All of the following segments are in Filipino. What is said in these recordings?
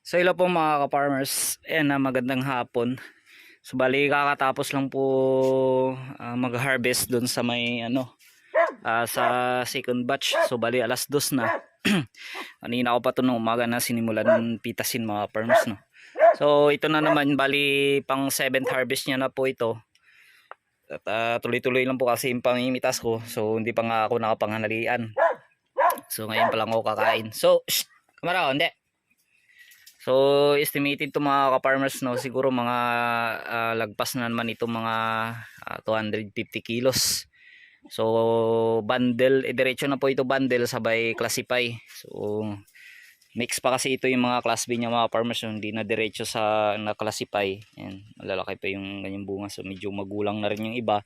So hello po mga ka-farmers. Ayan na magandang hapon. So bali kakatapos lang po ah, mag-harvest doon sa may ano ah, sa second batch. So bali alas dos na. Kanina ko pa to nung umaga na sinimulan pitasin mga farmers no. So ito na naman bali pang seventh harvest niya na po ito. At ah, tuloy-tuloy lang po kasi yung pamimitas ko. So hindi pa nga ako nakapanghanalian. So ngayon pa lang ako kakain. So, shh, kamara, hindi. So, estimated to mga ka-farmers, no, siguro mga ah, lagpas na naman ito mga ah, 250 kilos. So, bundle, eh, diretso na po ito bundle sabay classify. So, mix pa kasi ito yung mga class B niya mga farmers, no, hindi na diretso sa na-classify. Yan, malalaki pa yung ganyang bunga. So, medyo magulang na rin yung iba.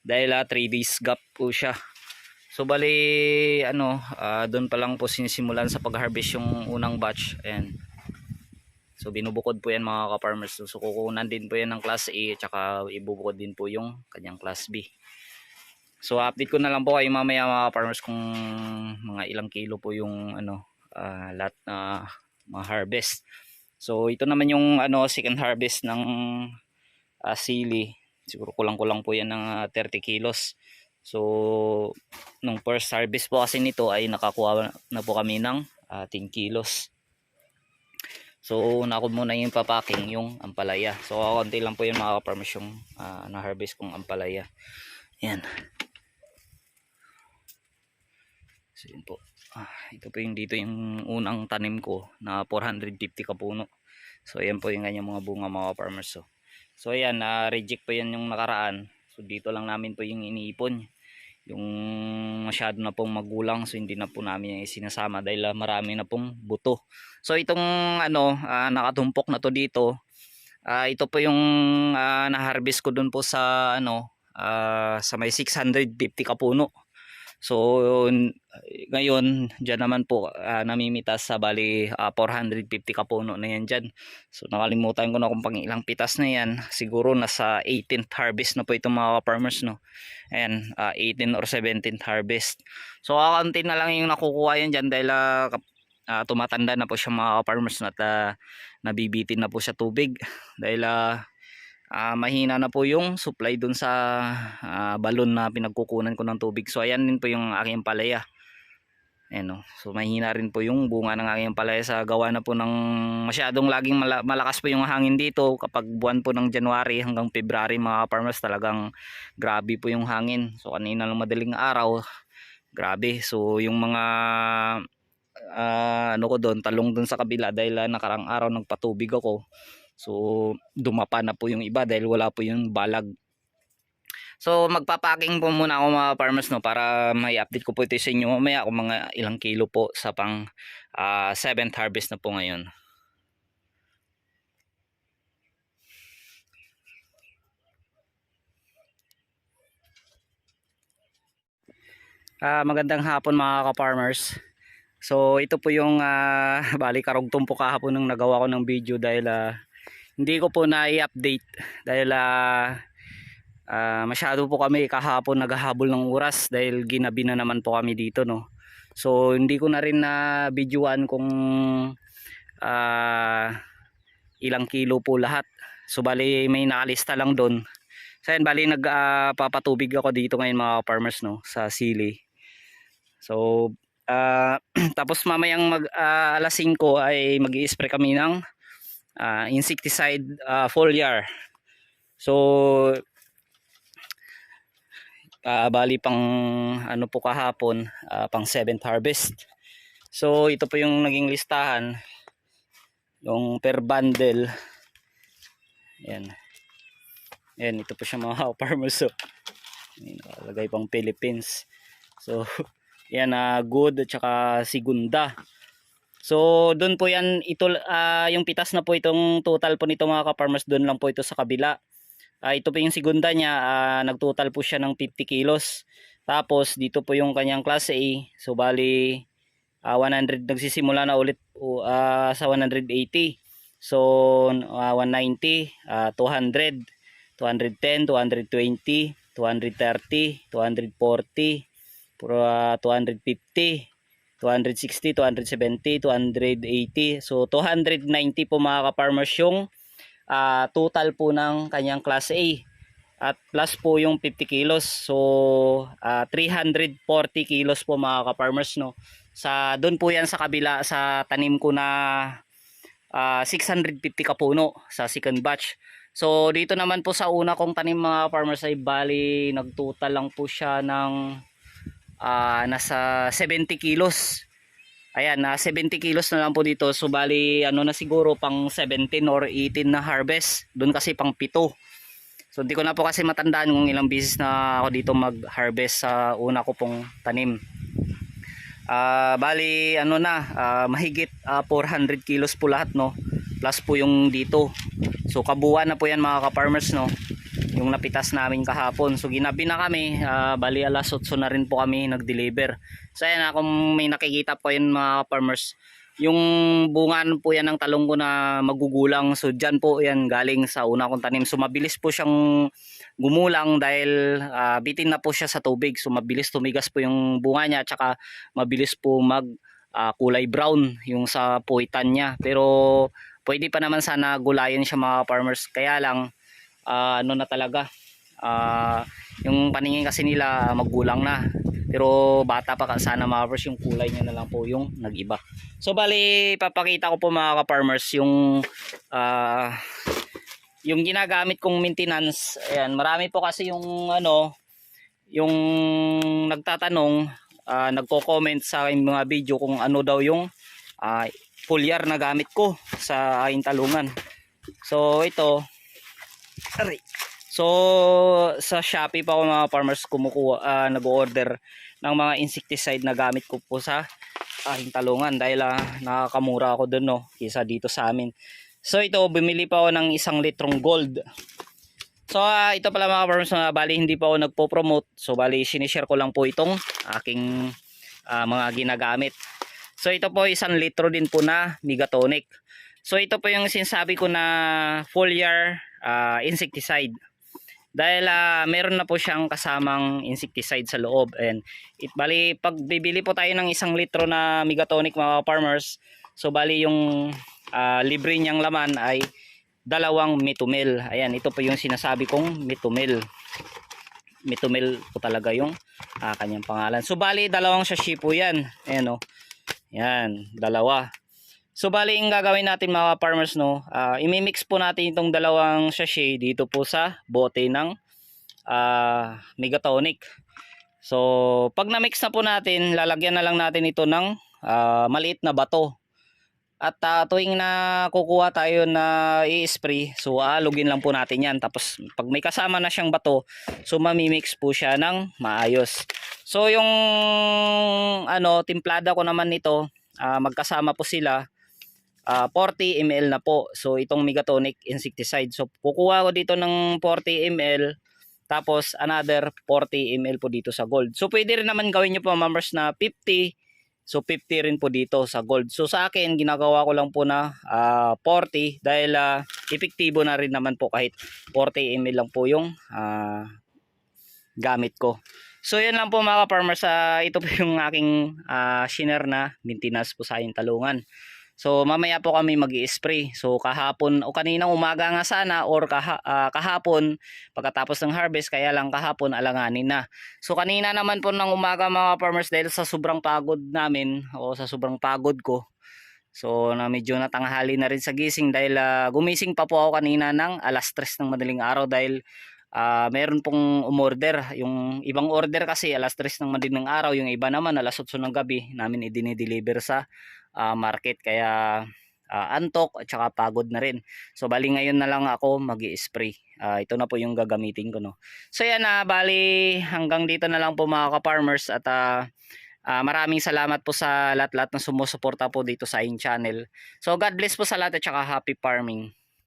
Dahil 3 days gap po siya. So, bali, ano, ah, doon pa lang po sinisimulan sa pag-harvest yung unang batch. Ayan. So binubukod po yan mga ka-farmers. So kukunan din po yan ng class A at saka ibubukod din po yung kanyang class B. So update ko na lang po kayo mamaya mga ka-farmers kung mga ilang kilo po yung ano ah, lahat na mga harvest. So ito naman yung ano second harvest ng ah, sili. Siguro kulang-kulang po yan ng ah, 30 kilos. So nung first harvest po kasi nito ay nakakuha na po kami ng ah, 10 kilos. So, una ko muna yung papaking, yung ampalaya. So, konti lang po yung mga kaparmas yung ah, na-harvest kong ampalaya. Yan. So, yun po. Ah, ito po yung dito yung unang tanim ko na 450 kapuno. So, yan po yung kanyang mga bunga mga farmers. So, so ayan, na-reject po yan yung nakaraan. So, dito lang namin po yung iniipon. Yung masyado na pong magulang so hindi na po namin yung sinasama dahil ah, marami na pong buto. So itong ano ah, nakatumpok na to dito, ah, ito po yung ah, na-harvest ko dun po sa ano ah, sa may 650 kapuno. So ngayon diyan naman po ah, namimitas sa bali ah, 450 kapuno na yan diyan. So nakalimutan ko na kung pang ilang pitas na yan. Siguro nasa 18th harvest na po itong mga farmers no. Ayan, ah, 18 or 17th harvest. So kakanti na lang yung nakukuha yan dyan dahil ah, kap- ah, tumatanda na po siya mga farmers at ah, nabibitin na po siya tubig dahil ah, ah, mahina na po yung supply dun sa ah, balon na pinagkukunan ko ng tubig. So ayan din po yung aking palaya. Ayan o. So mahina rin po yung bunga ng aking palaya sa gawa na po ng masyadong laging mala- malakas po yung hangin dito kapag buwan po ng January hanggang February mga farmers talagang grabe po yung hangin. So kanina lang madaling araw grabe. So yung mga ah, ano ko doon talong doon sa kabila dahil ah, nakarang araw nagpatubig ako. So dumapa na po yung iba dahil wala po yung balag. So magpapaking po muna ako mga farmers no para may update ko po ito sa inyo mamaya kung mga ilang kilo po sa pang ah, seventh harvest na po ngayon. Ah, magandang hapon mga ka-farmers. So ito po yung ah, bali karugtong po kahapon nung nagawa ko ng video dahil ah, hindi ko po na-i-update dahil ah, ah, masyado po kami kahapon naghahabol ng oras dahil ginabi na naman po kami dito no. So hindi ko na rin na videoan kung ah, ilang kilo po lahat. So bali may nakalista lang doon. So yan bali nagpapatubig ako dito ngayon mga farmers no sa sili. So ah, tapos mamayang mag ah, alas 5 ay mag-i-spray kami ng ah, insecticide ah, foliar. So ah, bali pang ano po kahapon, ah, pang 7th harvest. So ito po yung naging listahan yung per bundle. Yan. Yan, ito po siya mga farmers. So, May nakalagay pang Philippines. So, yan na good at saka segunda. So, doon po yan ito ah, yung pitas na po itong total po nito mga ka-farmers doon lang po ito sa kabila. Ah, ito po yung segunda niya, ah, nagtotal po siya ng 50 kilos. Tapos dito po yung kanyang class A. So bali ah, 100 nagsisimula na ulit ah, sa 180. So ah, 190, ah, 200, 210, 220, 230, 240, pro- ah, 250, 260, 270, 280. So 290 po mga ka-farmers yung ah, total po ng kanyang class A. At plus po yung 50 kilos. So ah, 340 kilos po mga ka-farmers no. Sa doon po yan sa kabila sa tanim ko na ah, 650 kapuno sa second batch. So dito naman po sa una kong tanim mga farmers ay bali nagtotal lang po siya ng ah, nasa 70 kilos. Ayan, na 70 kilos na lang po dito. So bali ano na siguro pang 17 or 18 na harvest. Doon kasi pang 7. So hindi ko na po kasi matandaan kung ilang beses na ako dito mag-harvest sa una ko pong tanim. Ah, bali ano na, ah, mahigit ah, 400 kilos po lahat no. Plus po yung dito. So kabuuan na po yan mga ka-farmers no. Yung napitas namin kahapon. So ginabi na kami, ah, bali alas 8 na rin po kami nag-deliver. So ayan, ah, kung may nakikita po yun mga farmers, yung bungan po yan ng talong ko na magugulang. So dyan po yan galing sa una kong tanim. So mabilis po siyang gumulang dahil ah, bitin na po siya sa tubig. So mabilis tumigas po yung bunga niya at saka mabilis po mag ah, kulay brown yung sa puwitan niya. Pero pwede pa naman sana gulayan siya mga farmers. Kaya lang ah, ano na talaga. Ah, yung paningin kasi nila maggulang na. Pero bata pa sana mga farmers yung kulay niya na lang po yung nagiba. So bali papakita ko po mga ka-farmers yung ah, yung ginagamit kong maintenance. Ayan marami po kasi yung ano yung nagtatanong ah, nagko-comment sa mga video kung ano daw yung ah, foliar na gamit ko sa aking so ito Aray. So sa Shopee pa ako mga farmers kumukuha ah, nag-order ng mga insecticide na gamit ko po sa aking talungan dahil ah, nakakamura ako doon no kisa dito sa amin. So ito bumili pa ako ng isang litrong gold. So ah, ito pala mga farmers na bali hindi pa ako nagpo-promote. So bali sinishare ko lang po itong aking ah, mga ginagamit. So ito po isang litro din po na Megatonic. So ito po yung sinasabi ko na foliar ah, insecticide. Dahil ah, meron na po siyang kasamang insecticide sa loob. And it, bali, pag bibili po tayo ng isang litro na Megatonic mga farmers, so bali yung ah, libre niyang laman ay dalawang mitumil. Ayan, ito po yung sinasabi kong mitumil. Mitumil po talaga yung ah, kanyang pangalan. So bali, dalawang sachet po yan. Ayan o. Yan, dalawa. So bali yung gagawin natin mga farmers no, ah, imimix po natin itong dalawang sachet dito po sa bote ng ah, Megatonic. So pag na-mix na po natin, lalagyan na lang natin ito ng ah, maliit na bato. At ah, tuwing na kukuha tayo na i-spray, so aalugin lang po natin yan. Tapos pag may kasama na siyang bato, so mamimix po siya ng maayos. So yung ano, timplada ko naman nito, ah, magkasama po sila ah 40 ml na po. So itong Megatonic insecticide. So kukuha ko dito ng 40 ml tapos another 40 ml po dito sa gold. So pwede rin naman gawin niyo po members na 50. So 50 rin po dito sa gold. So sa akin ginagawa ko lang po na ah, 40 dahil ah, epektibo na rin naman po kahit 40 ml lang po yung ah, gamit ko. So yan lang po mga farmers sa ito po yung aking ah, shiner na maintenance po sa aking talungan. So mamaya po kami mag spray So kahapon o kaninang umaga nga sana or kaha, ah, kahapon pagkatapos ng harvest kaya lang kahapon alanganin na. So kanina naman po ng umaga mga farmers dahil sa sobrang pagod namin o sa sobrang pagod ko. So na medyo natanghali na rin sa gising dahil ah, gumising pa po ako kanina ng alas 3 ng madaling araw dahil ah meron pong umorder. Yung ibang order kasi alas 3 ng madaling araw, yung iba naman alas 8 ng gabi namin i-deliver sa ah, market kaya ah, antok at saka pagod na rin. So bali ngayon na lang ako mag spray Ah, ito na po yung gagamitin ko no. So yan na bali hanggang dito na lang po mga ka-farmers at ah, ah, maraming salamat po sa lahat-lahat na sumusuporta po dito sa aking channel. So God bless po sa lahat at saka happy farming.